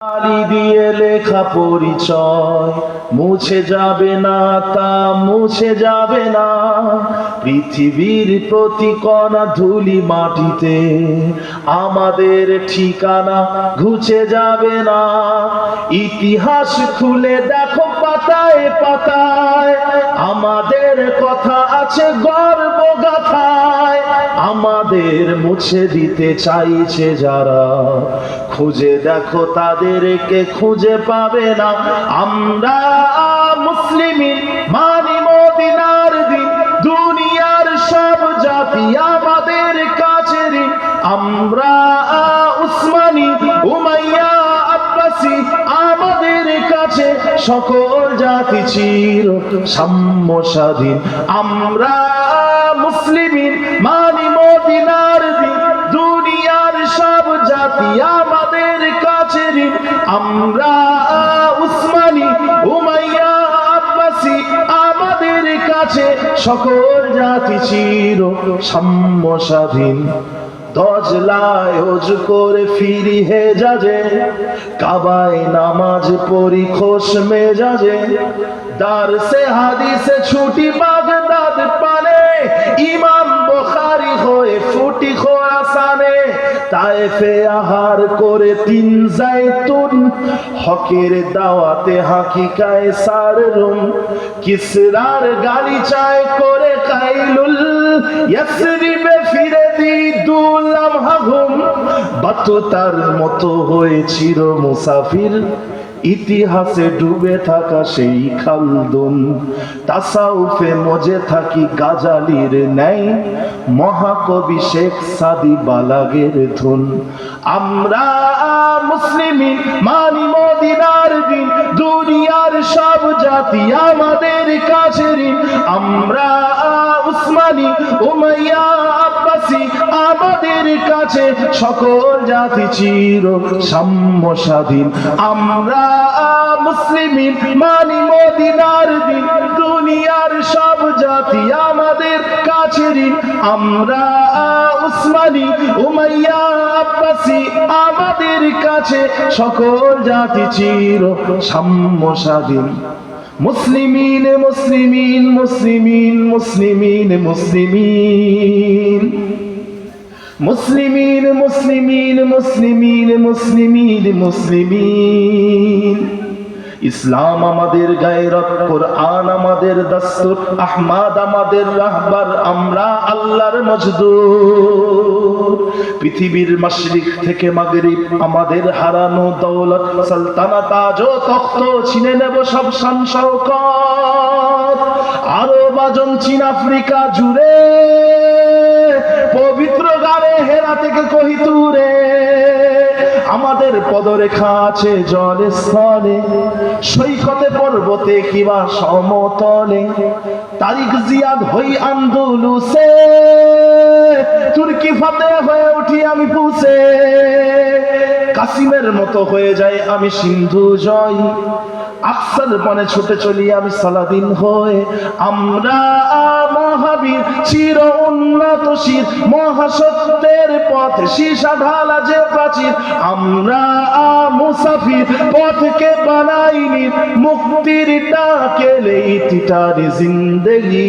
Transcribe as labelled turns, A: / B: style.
A: আলি দিয়ে লেখা পরিচয়। মুছে যাবে না তা মুছে যাবে না। পৃথিবীর প্রতি কণা ধুলি মাটিতে আমাদের ঠিকানা ঘুচে যাবে না। ইতিহাস খুলে দেখো পাতায় পাতায়, আমাদের কথা আছে গর্ব গাথায় আমাদের মুছে দিতে চাইছে যারা। খুঁজে দেখো তাদেরকে খুঁজে পাবে না। আমরা মুসলিমিন, মানি মদিনার দিন, দুনিয়ার সব জাতি আমাদের কাছে। আমরা উসমানি, উমাইয়া আমাদের কাছে সকল জাতি চির সাম্য স্বাধীন। আমরা মুসলিমিন আমরা উসমানি, উমাইয়া আব্বাসি, আমাদের কাছে সকল জাতি চির সাম্য স্বাধীন করে ফিরি হে যাজে, কাবায় নামাজ পড়ি খোশ মেজাজে। দার সে হাদিসে ছুটি বাগদাদ আহার করে তিন জাইতুন, হকের দাওয়াতে হাকিকায় সাররুম কিসরার গালি চায় করে কাইলুল, ইয়াসরিবে ফিরে দি দুলাম হাঘুম হাগুম বাতুতার মতো হয়েছিল মুসাফির। ইতিহাসে ডুবে থাকা সেই খালদুন, তাসাউফে মজে থাকি গাজালির ন্যায়, মহাকবি শেখ সাদি বালাগের ধুন। আমরা মুসলিমি মানি মদিনার দিন, দুনিয়ার সব জাতি আমাদের কাছে আমরা উসমানি, উমাইয়া আব্বাসি আমাদের কাছে সকল জাতি চির সাম্য স্বাধীন আমরা মুসলিমিন, মানি মদিনার দিন, দুনিয়ার সব জাতি আমাদের কাছে ঋণ। আমরা উসমানি, উমাইয়া, আব্বাসি, আমাদের কাছে সকল জাতি চির সাম্য স্বাধীন মুসলিমিন মুসলিমিন মুসলিমিন মুসলিমিন মুসলিমিন। মুসলিমিন মুসলিমিন মুসলিমিন মুসলিমিন মুসলিমিন। ইসলাম আমাদের গায়রত কোরআন আমাদের দস্তুর, আহমাদ আমাদের রাহবার, আমরা আল্লাহর মজদুর। পৃথিবীর মাশরিক থেকে মাগরিব আমাদের হারানো দৌলত সালতানাত আজও তখ্ত ছিনে নেব সব শান শওকত আরব আজম চীন, আফ্রিকা জুড়ে, পবিত্র গানে হেরা থেকে কহিতুরে আমাদের পদরেখা আছে জলে স্থলে সৈকতে, পর্বতে কিবা সমতলে। তারিখ জিয়াদ হই আন্দোলুসে, তুর্কি ফাতে আমি পুষে কাসিমের মতো হয়ে যায় আমি সিন্ধু জয়। আকসার বনে ছুটে চলি আমি সালাদিন হয়ে। আমরা মহাবীর, চির উন্নত শির। মহাসত্যের পথ সীসা ঢালা যে প্রাচীর। আমরা মুসাফির, পথকে বানাইনি মুক্তির ডাকেলে ইতিটারি জিন্দেগি।